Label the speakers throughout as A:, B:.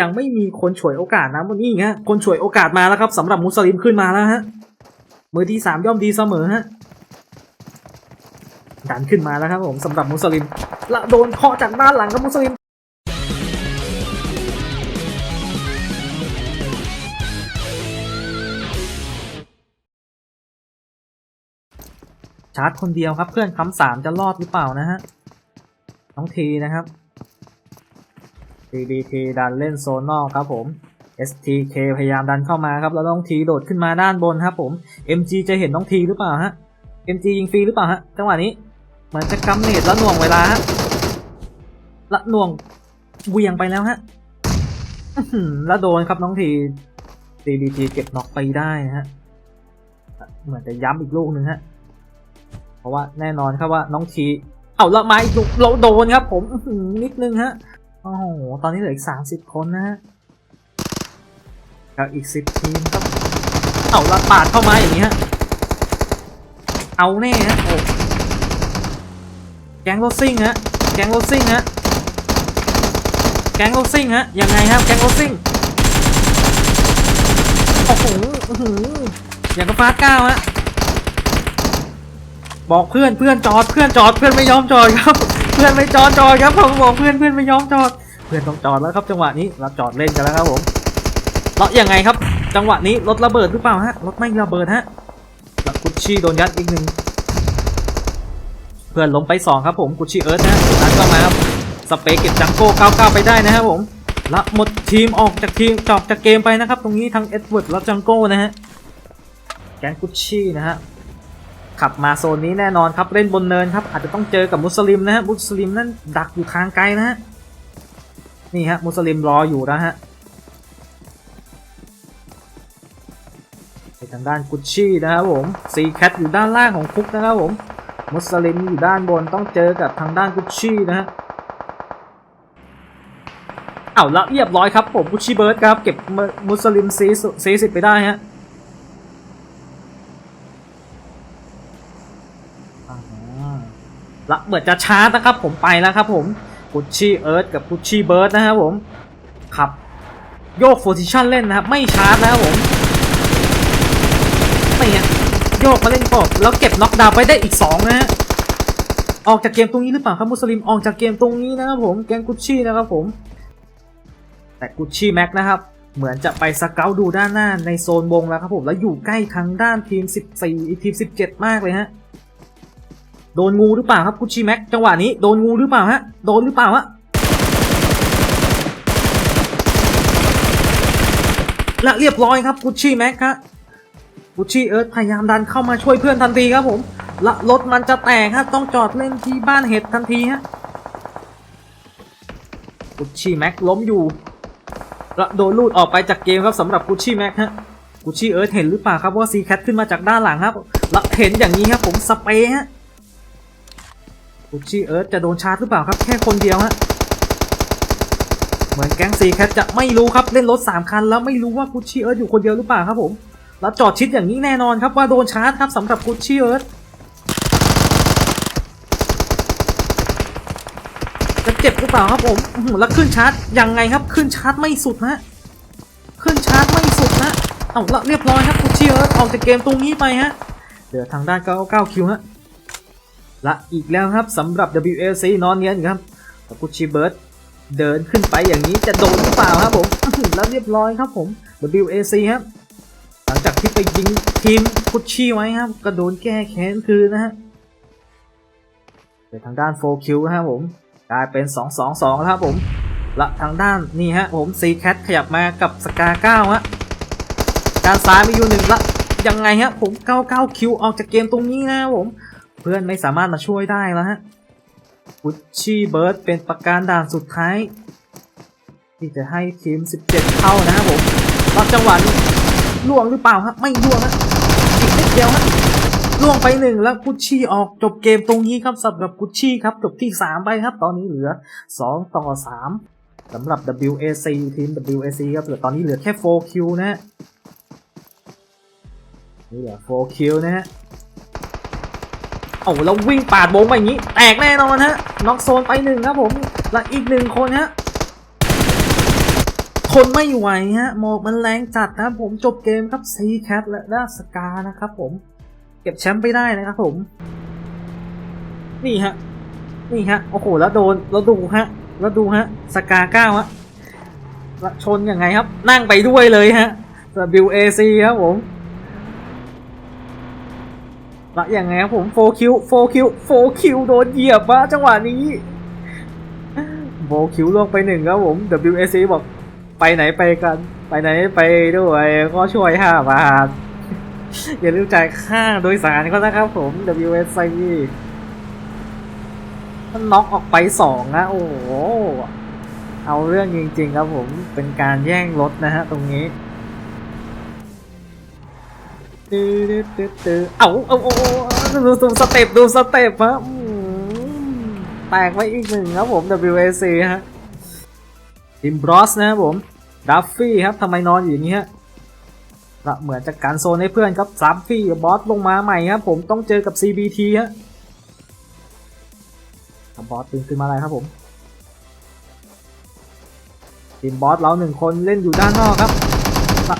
A: ยังไม่มีคนฉวยโอกาสนะวันนี้ฮะคนฉวยโอกาสมาแล้วครับสำหรับมุสลิมขึ้นมาแล้วฮะมือที่สามย่อมดีเสมอฮะดันขึ้นมาแล้วครับผมสำหรับมุสลิมละโดนเคาะจากด้านหลังครับมุสลิมชาร์จคนเดียวครับเพื่อนคำสามจะรอดหรือเปล่านะฮะน้องทีนะครับ TBT ดันเล่นโซนนอกครับผม STK พยายามดันเข้ามาครับ แล้วน้องทีโดดขึ้นมาด้านบนครับผม MG จะเห็นน้องทีหรือเปล่าฮะ MG ยิงฟรีหรือเปล่าฮะ จังหวะนี้เหมือนจะกำเนิดและหน่วงเวลาฮะละหน่วงเวียงไปแล้วฮะแล้วโดนครับน้องที TBT เก็บน็อกไปได้ฮะ เหมือนจะย้ำอีกลูกหนึ่งฮะ เพราะว่าแน่นอนครับว่าน้องที เอาละมาอีกลูกเราโดนครับ ผมนิดนึงฮะ โอ้โห ตอนนี้เหลืออีกสามสิบคนนะฮะกับอีกสิบทีมครับ เอาละปาดเข้ามาอย่างนี้ฮะ เอาแน่ฮะโอ้แก๊งโรซิ่งฮะ แก๊งโรซิ่งฮะ แก๊งโรซิ่งฮะ ยังไงครับ แก๊งโรซิ่ง โอ้โหอย่างกับฟาสเก้าฮะ บอกเพื่อนเพื่อนจอด เพื่อนจอด เพื่อนไม่ยอมจอดครับ เพื่อนไม่จอดจอดครับผมบอกเพื่อนเพื่อนไม่ยอมจอด เพื่อนต้องจอดแล้วครับ จังหวะนี้เราจอดเล่นกันแล้วครับผมแล้วยังไงครับ จังหวะนี้รถระเบิดหรือเปล่าฮะรถไม่ระเบิดฮะแล้วกุชชี่โดนยัดอีกหนึ่งเพื่อนล้มไปสองครับผมกุชชี่เอิร์ธนะฮะนัดเข้ามาครับสเปกเก็บจังโก้99ไปได้นะครับผมละหมดทีมออกจากทีมจอกจากเกมไปนะครับ ตรงนี้ทั้งเอ็ดเวิร์ดและจังโก้นะฮะแกงกุชชี่นะฮะ ขับมาโซนนี้แน่นอนครับเล่นบนเนินครับอาจจะต้องเจอกับมุสลิมนะฮะมุสลิมนั่นดักอยู่ทางไกลนะฮะนี่ฮะมุสลิมรออยู่นะฮะไปทางด้านกุชชี่นะครับผมซีแคทอยู่ด้านล่างของคุกนะครับผมมุสลิมอยู่ด้านบนต้องเจอกับทางด้านกุชชี่นะฮะเอาละเรียบร้อยครับผมกุชชี่เบิร์ดครับเก็บมุสลิมซีซีสิบไปได้ฮะ อ่า ละเหมือนจะชาร์จนะครับ ผมไปแล้วครับผมกุชชี่เอิร์ธกับกุชชี่เบิร์ดนะครับผมขับโยกโฟซิชันเล่นนะครับ ไม่ชาร์จนะครับผมเนี่ยโยกมาเล่นก่อนแล้วเก็บน็อกดาวไปได้อีก 2 นะฮะออกจากเกมตรงนี้หรือเปล่าครับมุสลิมออกจากเกมตรงนี้นะครับผมแกงกุชชี่นะครับผม แต่กุชชี่แม็กนะครับ เหมือนจะไปสเกลดูด้านหน้าในโซนวงแล้วครับผมแล้วอยู่ใกล้ทางด้านทีม 14 ทีม 17 มากเลยฮะ โดนงูหรือเปล่าครับกุชชี่แม็กจังหวะนี้โดนงูหรือเปล่าฮะโดนหรือเปล่าฮะและเรียบร้อยครับกุชชี่แม็กครับกุชชี่เอิร์ธพยายามดันเข้ามาช่วยเพื่อนทันทีครับผมและรถมันจะแตกฮะต้องจอดเล่นที่บ้านเห็ดทันทีฮะกุชชี่แม็กล้มอยู่และโดนลูดออกไปจากเกมครับสำหรับกุชชี่แม็กฮะกุชชี่เอิร์ธเห็นหรือเปล่าครับว่าซีแคทขึ้นมาจากด้านหลังครับและเห็นอย่างนี้ครับผมสเปรย์ฮะ กุชชี่เอิร์ธจะโดนชาร์จหรือเปล่าครับ แค่คนเดียวฮะ เหมือนแก๊งซีแคทจะไม่รู้ครับเล่นรถสามคันแล้วไม่รู้ว่ากุชชี่เอิร์ธอยู่คนเดียวหรือเปล่าครับผม แล้วจอดชิดอย่างนี้แน่นอนครับว่าโดนชาร์จครับสำหรับกุชชี่เอิร์ธจะเจ็บหรือเปล่าครับผมแล้วขึ้นชาร์จยังไงครับขึ้นชาร์จไม่สุดนะขึ้นชาร์จไม่สุดนะเอาละเรียบร้อยครับกุชชี่เอิร์ธออกจากเกมตรงนี้ไปฮะเหลือทางด้าน99คิวฮะ ละอีกแล้วครับสำหรับ WLC นอนเนียนครับกุชิเบิร์ดเดินขึ้นไปอย่างนี้จะโดนหรือเปล่าครับผมแล้วเรียบร้อยครับผม WLC ครับ หลังจากที่ไปยิงทีมกุชชี่ไว้ครับ ก็โดนแก้แค้นคืนนะฮะเดี๋ยวทางด้าน 4Q นะครับผมกลายเป็น 2-2-2 แล้วครับผม และทางด้านนี่ฮะผม C Cat ขยับมากับสกา9ฮะการซ้ายมีอยู่หนึ่งละยังไงฮะผม 99คิวออกจากเกมตรงนี้นะครับผม เพื่อนไม่สามารถมาช่วยได้แล้วฮะกุชชี่เบิร์ดเป็นประการด่านสุดท้าย ที่จะให้ทีม 17เข้านะครับผมรอบจังหวะนี้ล่วงหรือเปล่าฮะไม่ล่วงฮะอีกนิดเดียวฮะล่วงไปหนึ่งแล้วกุชชี่ออกจบเกมตรงนี้ครับสำหรับกุชชี่ครับจบที่ 3 ไปครับ ตอนนี้เหลือ 2 ต่อ 3สำหรับ WAC ทีม WAC ครับเหลือตอนนี้เหลือแค่4คิวนะฮะนี่เหลือ4คิวนะฮะ โอ้แล้ววิ่งปาดโบงไปอย่างนี้ แตกแน่นอนฮะน็อกโซนไปหนึ่งครับผมและอีกหนึ่งคนฮะทนไม่ไหวฮะหมอกมันแรงจัดนะผมจบเกมครับซีแคทและดาสกานะครับผม เก็บแชมป์ไปได้นะครับผม นี่ฮะ นี่ฮะ โอ้โห แล้วโดน แล้วดูฮะ แล้วดูฮะ สกาเก้าฮะล้วชนยังไงครับ นั่งไปด้วยเลยฮะ WAC ครับผม ล้วยังไงครับผมโฟคิวโฟคิวโฟคิวโดนเหยียบวะจังหวะนี้โฟคิวล่วงไปหนึ่งครับผม WAC บอกไปไหนไปกัน ไปไหนไปด้วยก็ช่วยห้าบาท อย่าลืมจ่ายค่าโดยสารก็นะครับผม WAC มันน็อกออกไปสองนะโอ้โหเอาเรื่องจริงๆครับผมเป็นการแย่งรถนะฮะตรงนี้ ตือตือตือเอาเอาเอาเอาดูดูสเต็ปดูสเต็ปฮะแตกไปอีกหนึ่งครับผม WAC ฮะทีมบรอสนะครับผมดัฟฟี่ครับทำไมนอนอยู่อย่างนี้ฮะละเหมือนจะการโซนให้เพื่อนครับซับฟี่บอสลงมาใหม่ครับผมต้องเจอกับ CBT ฮะบอสตื่นขึ้นมาอะไรครับผมทีมบอสเราหนึ่งคนเล่นอยู่ด้านนอกครับ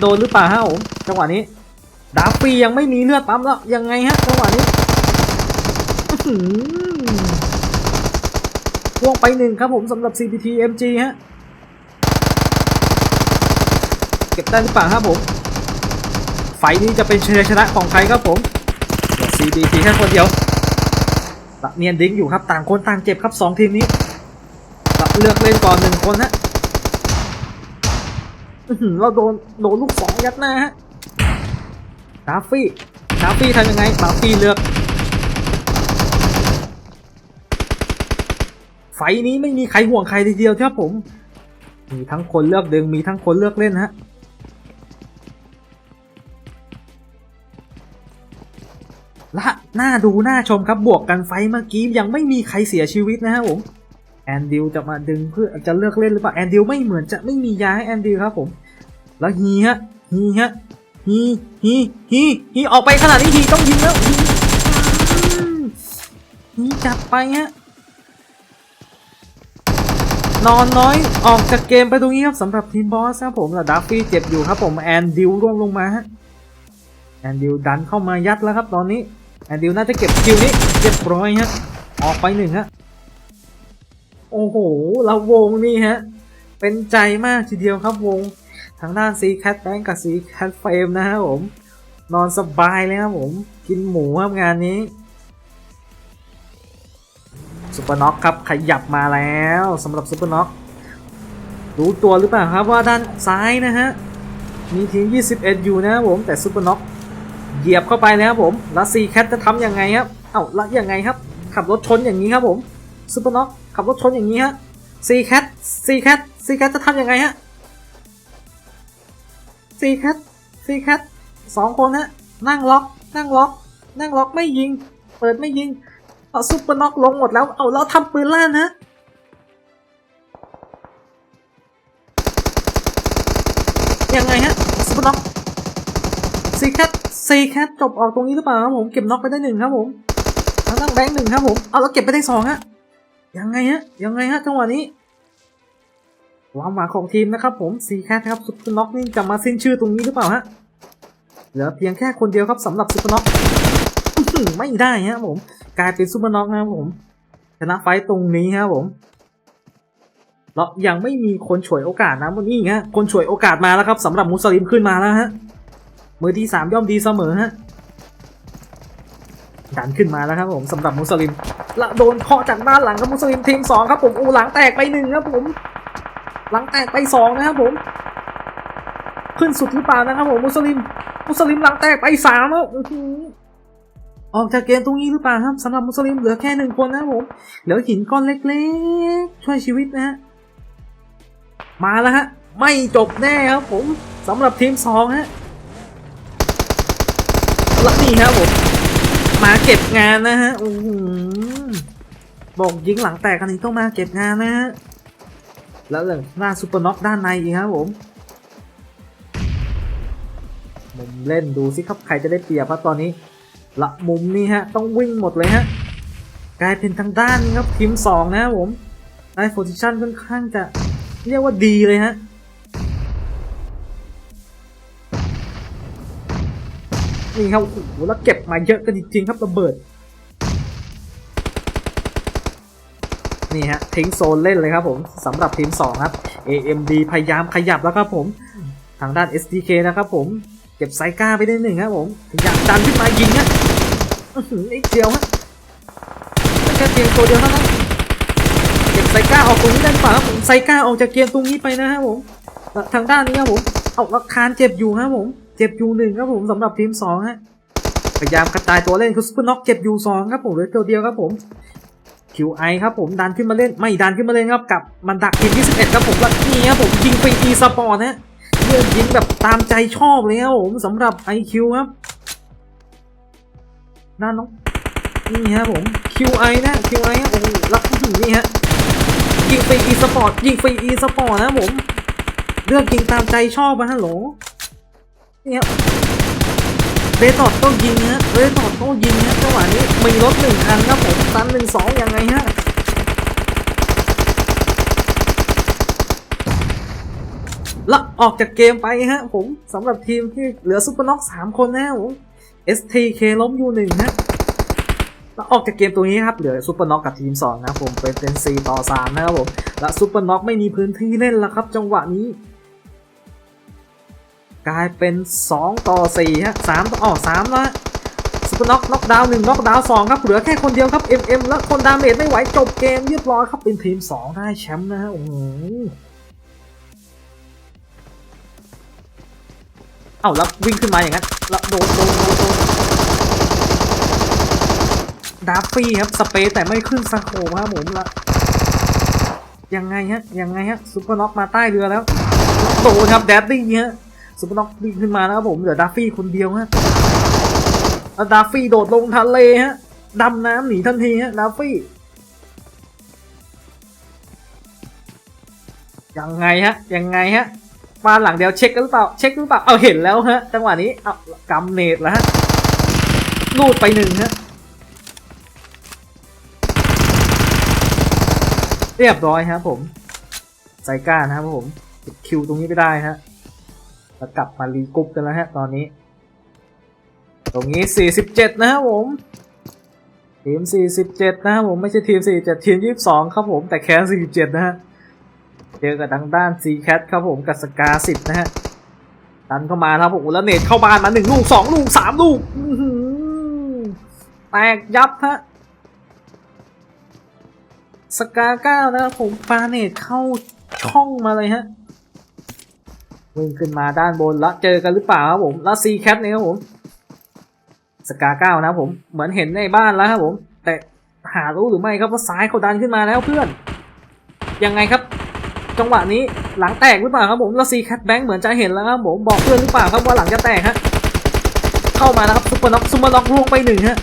A: โดนหรือเปล่าฮะผมจังหวะนี้ ดาฟฟียังไม่มีเลือดปั๊มแล้ว ยังไงฮะจังหวะนี้พ่วงไปหนึ่งครับผมสำหรับ CPT MG ฮะ เก็บได้หรือเปล่าครับผม ไฟนี้จะเป็นชัยชนะของใครครับผม CPT แค่คนเดียวละเนียนดิ้งอยู่ครับ ต่างคนต่างเจ็บครับสองทีมนี้ละเลือกเล่นก่อนหนึ่งคนฮะเราโดนโดนลูกสองยัดหน้าฮะ ดาฟฟี่ดาฟฟี่ทำยังไงดาฟฟี่เลือก ไฟนี้ไม่มีใครห่วงใครทีเดียวครับผม มีทั้งคนเลือกดึงมีทั้งคนเลือกเล่นฮะและน่าดูน่าชมครับบวกกันไฟเมื่อกี้ยังไม่มีใครเสียชีวิตนะฮะผมแอนดิวจะมาดึงเพื่อจะเลือกเล่นหรือเปล่าแอนดิวไม่เหมือนจะไม่มียาให้แอนดิวครับผม แล้วฮีฮะฮีฮะ ฮีฮีฮีฮีออกไปขนาดนี้ฮีต้องยิงแล้วฮีจัดไปฮะนอนน้อยออกจากเกมไปตรงนี้ครับสำหรับทีมบอสครับผมแล้วดัฟฟี่เจ็บอยู่ครับผมแอนดิวร่วงลงมาฮะแอนดิวดันเข้ามายัดแล้วครับตอนนี้แอนดิวน่าจะเก็บคิวนี้เรียบร้อยฮะออกไปหนึ่งฮะโอ้โหเราวงนี่ฮะเป็นใจมากทีเดียวครับวง ทางด้านซีแคทแบงกับซีแคทเฟรมนะฮะผม นอนสบายเลยครับผม กินหมูครับงานนี้ซุปเปอร์น็อกครับขยับมาแล้วสำหรับซุปเปอร์น็อกรู้ตัวหรือเปล่าครับว่าด้านซ้ายนะฮะ มีทีม 21 อยู่นะครับผม แต่ซูเปอร์น็อกเหยียบเข้าไปแล้วครับผมแล้วซีแคทจะทำยังไงครับ เอ้าล้วยังไงครับ ขับรถชนอย่างนี้ครับผมซูเปอร์น็อกขับรถชนอย่างนี้ฮะซีแคทซีแคทซีแคทจะทำยังไงฮะ ซีแคทซีแคทสองคนฮะนั่งล็อก นั่งล็อก นั่งล็อกไม่ยิง เปิดไม่ยิง เอาซูเปอร์น็อกลงหมดแล้ว เอาแล้วทำปืนลั่นฮะยังไงฮะซุปเปอร์น็อกซีแคทซีแคทจบออกตรงนี้หรือเปล่าครับผมเก็บน็อกไปได้หนึ่งครับผมทางด้านแบงค์หนึ่งครับผม เอาแล้วเก็บไปได้สองฮะยังไงฮะยังไงฮะจังหวะนี้ ความหวังของทีมนะครับผมซีแคทครับซุปเปอร์น็อกนี่จะมาสิ้นชื่อตรงนี้หรือเปล่าฮะเหลือเพียงแค่คนเดียวครับสำหรับซุปเปอร์น็อกไม่ได้ฮะผม กลายเป็นซุปเปอร์น็อกนะครับผมชนะไฟตรงนี้ครับผมแล้วยังไม่มีคนฉวยโอกาสนะวันนี้ฮะคนฉวยโอกาสมาแล้วครับสำหรับมุสลิมขึ้นมาแล้วฮะมือที่สามย่อมดีเสมอฮะดันขึ้นมาแล้วครับผมสำหรับมุสลิมละโดนเคาะจากด้านหลังครับมุสลิมทีมสองครับผมอูหลังแตกไปหนึ่งครับผม หลังแตกไปสองนะครับผม ขึ้นสุดหรือเปล่านะครับผมมุสลิม มุสลิมหลังแตกไปสามแล้วออกจากเกมตรงนี้หรือเปล่าครับสำหรับมุสลิมเหลือแค่หนึ่งคนนะครับผมเหลือหินก้อนเล็กๆ ช่วยชีวิตนะฮะมาแล้วฮะ ไม่จบแน่ครับผมสำหรับทีมสองฮะและนี่ครับผมมาเก็บงานนะฮะโอ้โหบอกยิงหลังแตกกันนี้ต้องมาเก็บงานนะฮะ แล้วเลยหน้าซูเปอร์น็อกด้านในอีกครับผมมุมเล่นดูสิครับใครจะได้เปรียบครับตอนนี้ละมุมนี้ฮะต้องวิ่งหมดเลยฮะกลายเป็นทางด้านครับทีมสองนะครับผมได้โพซิชันค่อนข้างจะเรียกว่าดีเลยฮะนี่ครับโอ้โหแล้วเก็บมาเยอะกันจริงๆครับระเบิด นี่ฮะทิ้งโซนเล่นเลยครับผมสำหรับทีม 2 ครับ AMD พยายามขยับแล้วครับผมทางด้าน SDK นะครับผมเก็บไซก้าไปได้หนึ่งครับผมพยายามดันขึ้นมายิงฮะอื้อเดียวฮะแค่เพียงตัวเดียวเท่านั้นเก็บไซก้าออกตรงนี้ได้ป่าครับผมไซก้าออกจากเกมตรงนี้ไปนะครับผมทางด้านนี้ครับผมเอาลักคานเจ็บอยู่ครับผมเจ็บอยู่หนึ่งครับผมสำหรับทีม2ฮะพยายามกระจายตัวเล่นคือซุปเปอร์น็อกเจ็บอยู่สองครับผมเหลือตัวเดียวครับผม QI ครับผมดันขึ้นมาเล่นไม่ดันขึ้นมาเล่นครับกับมันดักทีมที่11ครับผมแล้วนี่ครับผมยิงฟรีอีสปอร์ตนะเลือกยิงแบบตามใจชอบเลยครับผมสำหรับ IQ ครับด้านน้องนี่ฮะผม QI นะ QI ฮะโอ้โหแล้วอื้นี่ฮะยิงฟรีอีสปอร์ตยิงฟรีอีสปอร์ตนะผมเลือกยิงตามใจชอบนะฮัลโหลนี่ครับ เรตอดต้องยิงฮะเรตอดต้องยิงฮะจังหวะนี้มีรถหนึ่งคันครับผมตันหนึ่งสองยังไงฮะแล้วออกจากเกมไปฮะผมสำหรับทีมที่เหลือซุปเปอร์น็อกสามคนนะผม STK ล้มอยู่หนึ่งฮะแล้วออกจากเกมตัวนี้ครับเหลือซุปเปอร์น็อกกับทีมสองนะผมเป็นเป็น4ต่อ3นะครับผมและซุปเปอร์น็อกไม่มีพื้นที่เล่นแล้วครับ จังหวะนี้ กลายเป็น 2 ต่อ4ฮะ3ต่ออ๋อ3แล้วซุปเปอร์น็อกน็อกดาวน์หนึ่งน็อกดาวน์สองครับเหลือแค่คนเดียวครับ MM แล้วคนดาเมจไม่ไหวจบเกมเรียบร้อยครับเป็นทีม 2 ได้แชมป์นะฮะโอ้โหเอ้าแล้ววิ่งขึ้นมาอย่างนั้นแล้วโดนโดนโดนโดนดาร์ฟี่ครับสเปซแต่ไม่ขึ้นสโคปครับผมละยังไงฮะยังไงฮะซุปเปอร์น็อกมาใต้เรือแล้วโดนครับแดดดี้ฮะ ซุปเปอร์น็อกวิ่งขึ้นมานะครับผมเหลือดาฟฟี่คนเดียวฮะแล้วดาฟฟี่โดดลงทะเลฮะดำน้ำหนีทันทีฮะดาฟฟี่ยังไงฮะยังไงฮะมาหลังเดียวเช็คหรือเปล่าเช็คหรือเปล่าเอาเห็นแล้วฮะจังหวะนี้เอากำเนตแล้วฮะลูดไปหนึ่งฮะเรียบร้อยครับผมไซก้านะครับผมคิวตรงนี้ไปได้ฮะ แล้วกลับมารีกรุ๊ปกันแล้วฮะตอนนี้ ตรงนี้ 47 นะครับผม ทีม 47 นะครับผมไม่ใช่ทีม 47 ทีม 22 ครับผมแต่แค้น47 นะฮะ เจอกับทางด้าน c c a t ครับผมกับสกา10 นะฮะดันเข้ามาครับผมแล้วเนตเข้าบ้านมา 1 ลูก 2 ลูก 3 ลูกแตกยับฮะสกา9นะครับผมปาเนตเข้าช่องมาเลยฮะ วิ่งขึ้นมาด้านบนแล้วเจอกันหรือเปล่าครับผมแล้วซีแคทเนี่ยครับผมสกาเก้านะครับผมเหมือนเห็นในบ้านแล้วครับผม แต่หารู้หรือไม่ครับว่าซ้ายเขาดันขึ้นมาแล้วเพื่อน ยังไงครับ จังหวะนี้หลังแตกหรือเปล่าครับผมแล้วซีแคทแบงค์เหมือนจะเห็นแล้วครับผมบอกเพื่อนหรือเปล่าครับว่าหลังจะแตกฮะเข้ามานะครับซุปเปอร์น็อกซุปเปอร์น็อกล่วงไปหนึ่งฮะ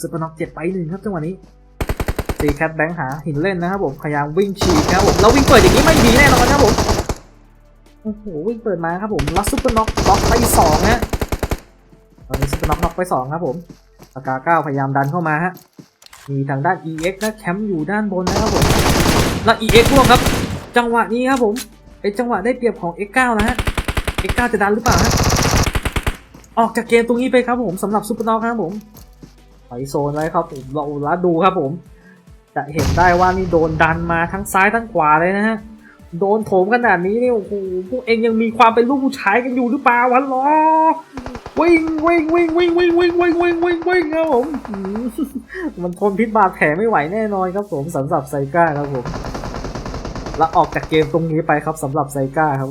A: ซุปเปอร์น็อกเจ็บไปหนึ่งครับจังหวะนี้ซีแคทแบงค์หาหินเล่นนะครับผมพยายามวิ่งฉีกครับผมแล้ววิ่งเปิดอย่างนี้ไม่ดีแน่นอนครับผม โอ้โหวิ่งเปิดมาครับผมแล้วซุปเปอร์น็อกน็อกไปสองฮะตอนนี้ซุปเปอร์น็อกน็อกไปสองครับผมปากกาเก้าพยายามดันเข้ามาฮะมีทางด้าน EX นะแคมป์อยู่ด้านบนนะครับผมแล้ว EX ร่วงครับ จังหวะนี้ครับผมเป็นจังหวะได้เปรียบของ X9 นะฮะ X9 จะดันหรือเปล่าฮะออกจากเกมตรงนี้ไปครับผมสำหรับซุปเปอร์น็อกครับผมไปโซนไว้ครับผมเราล้วดูครับผม จะเห็นได้ว่านี่โดนดันมาทั้งซ้ายทั้งขวาเลยนะฮะ โดนโถมขนาดนี้เนี่โอ้โหพวกเองยังมีความเป็นลูกผู้ชายกันอยู่หรือเปล่าวันล้อวิ่งวิ่งวิ่งวิ่งวิ่งวิ่งวิ่งวิ่งวิ่งวิ่งครับผมมันทนพิษบาดแผลไม่ไหวแน่นอนครับผมสำหรับไซก้าครับผมแล้วออกจากเกมตรงนี้ไปครับสำหรับไซก้าครับ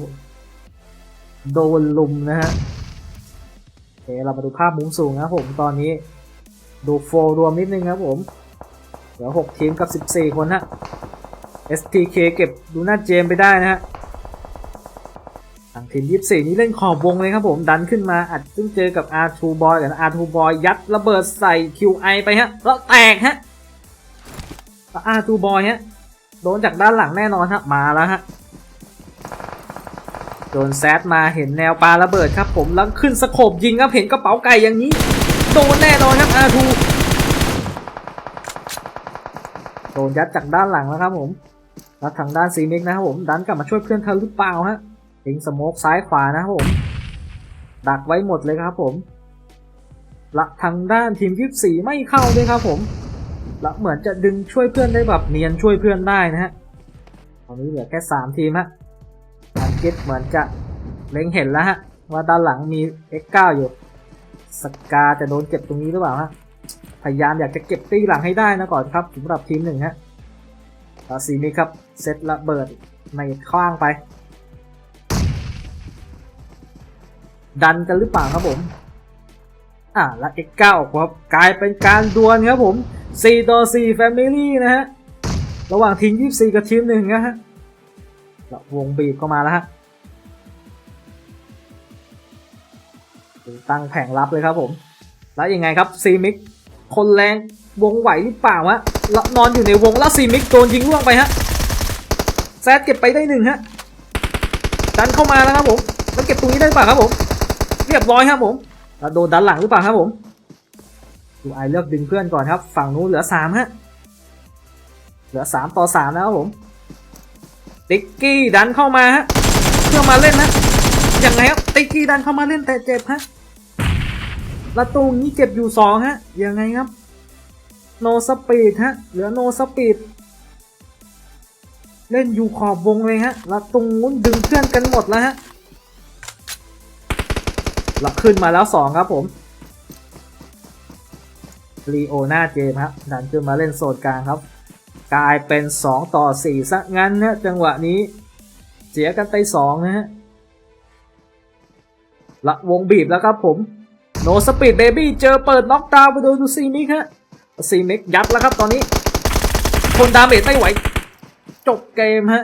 A: โดนลุมนะฮะโอเคเรามาดูภาพมุมสูงนะครับผมตอนนี้ดูโฟร์รวมนิดนึงครับผมเหลือหกทีมกับสิบสี่คนฮะ STK เก็บดูหน้าเจมไปได้นะฮะทางทีม24นี้เล่นขอบวงเลยครับผมดันขึ้นมาอัดซึ่งเจอกับ R2 Boy กับ R2 Boy ยัดระเบิดใส่ QI ไปฮะแล้วแตกฮะ R2 Boy ฮะโดนจากด้านหลังแน่นอนฮะมาแล้วฮะโดนแซดมาเห็นแนวปลาระเบิดครับผมแล้วขึ้นสโคบยิงครับเห็นกระเป๋าไก่อย่างนี้ โดนแน่นอนครับ R2 โดนยัดจากด้านหลังแล้วครับผม แล้วทางด้านซีนิกนะครับผมดันกลับมาช่วยเพื่อนเธอหรือเปล่าฮะทิ้งสโมกซ้ายขวานะครับผม ดักไว้หมดเลยครับผมละทางด้านทีมยี่สีไม่เข้าด้วยครับผมละเหมือนจะดึงช่วยเพื่อนได้แบบเนียนช่วยเพื่อนได้นะฮะตอนนี้เหลือแค่สามทีมฮะอังกฤษเหมือนจะเล็งเห็นแล้วฮะว่าด้านหลังมี X9 อยู่สกาจะโดนเก็บตรงนี้หรือเปล่าฮะพยายามอยากจะเก็บตีหลังให้ได้นะก่อนครับสำหรับทีมหนึ่งฮะตาซีนี้ครับ เซตระเบิดในคว้างไป ดันกันหรือเปล่าครับผม อ่าและ X9 ครับกลายเป็นการดวลครับผม4ต่อ4 Family นะฮะ ระหว่างทีม 24 กับทีมหนึ่งนะฮะล้วงบีบเข้ามาแล้วฮะตั้งแผงรับเลยครับผม แล้วยังไงครับซีมิก คนแรงวงไหวหรือเปล่าวะแล้วนอนอยู่ในวงแล้วซีมิกโดนยิงล่วงไปฮะ แซดเก็บไปได้หนึ่งฮะดันเข้ามาแล้วครับผมแล้วเก็บตรงนี้ได้หรือเปล่าครับผม เรียบร้อยครับผมแล้วโดนดันหลังหรือเปล่าครับผมดูไอเลือกดึงเพื่อนก่อนครับ ฝั่งนู้นเหลือสามฮะเหลือสามต่อสามแล้วครับผมติ๊กกี้ดันเข้ามาฮะเพื่อมาเล่นนะยังไงครับติ๊กกี้ดันเข้ามาเล่นแต่เจ็บฮะแล้วตรงนี้เจ็บอยู่สองฮะยังไงครับโนสปีดฮะเหลือโนสปีด เล่นอยู่ขอบวงเลยฮะ แล้วตรงนู้นดึงเพื่อนกันหมดแล้วฮะล้วขึ้นมาแล้วสองครับผมลีโอนาเจมครับดันขึ้นมาเล่นโซนกลางครับ กลายเป็น 2 ต่อ4ซะงั้นนะจังหวะนี้ เสียกันไป 2 นะฮะละวงบีบแล้วครับผม โนสปีดเบบี้เจอเปิดน็อกดาวน์ไปโดนดูซีมิกฮะซีมิกยัดแล้วครับตอนนี้ คนดาเมจไม่ไหว จบเกมฮะ